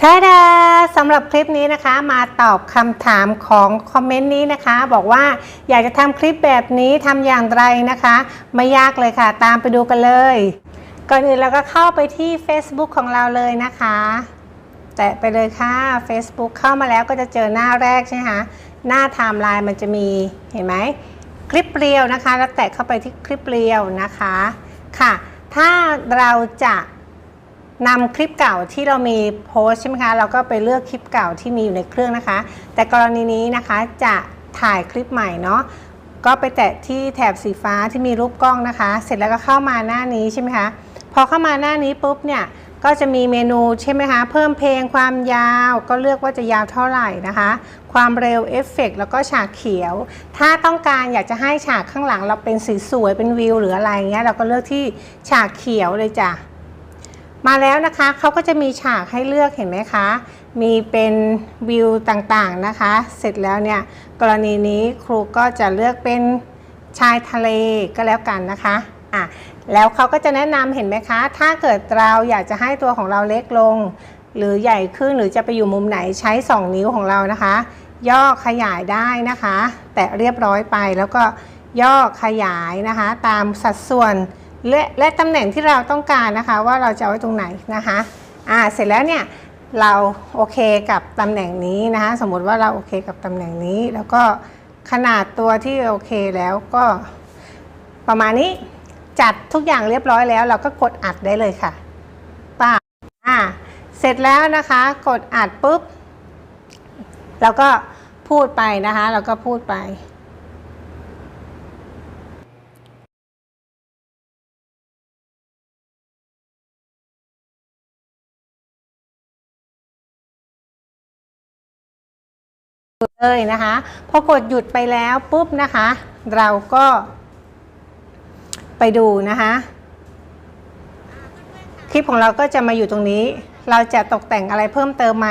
ท่าดาสำหรับคลิปนี้นะคะ มาตอบคำถามของคอมเมนต์นี้นะคะ บอกว่าอยากจะทำคลิปแบบนี้ทำอย่างไรนะคะ ไม่ยากเลยค่ะ ตามไปดูกันเลย ก่อนอื่นเราก็เข้าไปที่ Facebook ของเราเลยนะคะ แตะไปเลยค่ะ Facebook เข้ามาแล้วก็จะเจอหน้าแรกใช่ไหมคะหน้าไทม์ไลน์มันจะมีเห็นไหมคลิปเรียวนะคะ แล้วแตะเข้าไปที่คลิปเรียวนะคะค่ะ ถ้าเราจะ นำคลิปเก่าที่เรามีโพสใช่ไหมคะ เราก็ไปเลือกคลิปเก่าที่มีอยู่ในเครื่องนะคะ แต่กรณีนี้นะคะจะถ่ายคลิปใหม่เนาะก็ไปแตะที่แถบสีฟ้าที่มีรูปกล้องนะคะ เสร็จแล้วก็เข้ามาหน้านี้ใช่ไหมคะ พอเข้ามาหน้านี้ปุ๊บเนี่ย ก็จะมีเมนูใช่ไหมคะ เพิ่มเพลงความยาว ก็เลือกว่าจะยาวเท่าไหร่นะคะ ความเร็วเอฟเฟกต์แล้วก็ฉากเขียว ถ้าต้องการอยากจะให้ฉากข้างหลังเราเป็นสีสวยเป็นวิวหรืออะไรเงี้ย เราก็เลือกที่ฉากเขียวเลยจ้ะ มาแล้วนะคะเขาก็จะมีฉากให้เลือกเห็นไหมคะ มีเป็นวิวต่างๆนะคะ เสร็จแล้วเนี่ยกรณีนี้ครูก็จะเลือกเป็นชายทะเลก็แล้วกันนะคะอะแล้วเขาก็จะแนะนำเห็นไหมคะ ถ้าเกิดเราอยากจะให้ตัวของเราเล็กลง หรือใหญ่ขึ้นหรือจะไปอยู่มุมไหนใช้ 2 นิ้วของเรานะคะ ย่อขยายได้นะคะ แตะเรียบร้อยไปแล้วก็ย่อขยายนะคะ ตามสัดส่วน และและตำแหน่งที่เราต้องการนะคะว่าเราจะเอาไว้ตรงไหนนะคะอ่าเสร็จแล้วเนี่ยเราโอเคกับตำแหน่งนี้นะคะสมมติว่าเราโอเคกับตำแหน่งนี้ แล้วก็ขนาดตัวที่โอเคแล้วก็ประมาณนี้จัดทุกอย่างเรียบร้อยแล้ว เราก็กดอัดได้เลยค่ะป้าอ่าเสร็จแล้วนะคะกดอัดปุ๊บเราก็พูดไปนะคะเราก็พูดไป เลยนะคะ พอกดหยุดไปแล้วปุ๊บนะคะ เราก็ไปดูนะคะ คลิปของเราก็จะมาอยู่ตรงนี้ เราจะตกแต่งอะไรเพิ่มเติมไหม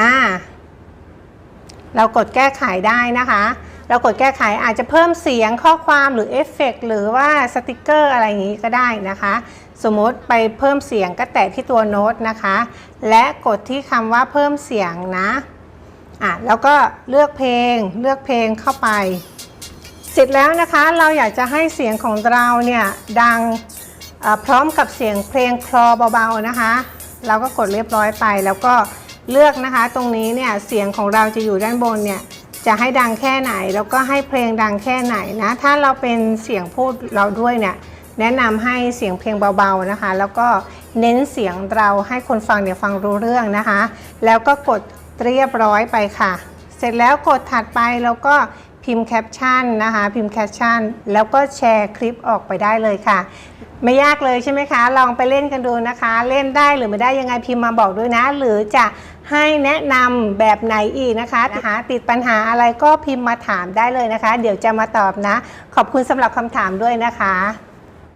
อ่า เรากดแก้ไขได้นะคะ เรากดแก้ไขอาจจะเพิ่มเสียงข้อความหรือเอฟเฟกต์หรือว่าสติกเกอร์อะไรอย่างนี้ก็ได้นะคะ สมมติไปเพิ่มเสียงก็แตะที่ตัวโน้ตนะคะ และกดที่คำว่าเพิ่มเสียงนะ อะแล้วก็เลือกเพลงเลือกเพลงเข้าไป เสร็จแล้วนะคะเราอยากจะให้เสียงของเราเนี่ยดังพร้อมกับเสียงเพลงคลอเบาๆนะคะ เราก็กดเรียบร้อยไป แล้วก็เลือกนะคะตรงนี้เนี่ยเสียงของเราจะอยู่ด้านบนเนี่ยจะให้ดังแค่ไหน แล้วก็ให้เพลงดังแค่ไหนนะถ้าเราเป็นเสียงพูดเราด้วยเนี่ยแนะนำให้เสียงเพลงเบาๆนะคะ แล้วก็เน้นเสียงเราให้คนฟังเนี่ยฟังรู้เรื่องนะคะ แล้วก็กด เรียบร้อยไปค่ะ เสร็จแล้วกดถัดไปแล้วก็พิมพ์แคปชั่นนะคะ พิมพ์แคปชั่น แล้วก็แชร์คลิปออกไปได้เลยค่ะ ไม่ยากเลยใช่ไหมคะ ลองไปเล่นกันดูนะคะ เล่นได้หรือไม่ได้ยังไงพิมพ์มาบอกด้วยนะ หรือจะให้แนะนำแบบไหนอีกนะคะนะคะติดปัญหาอะไรก็พิมพ์มาถามได้เลยนะคะ เดี๋ยวจะมาตอบนะ ขอบคุณสำหรับคำถามด้วยนะคะ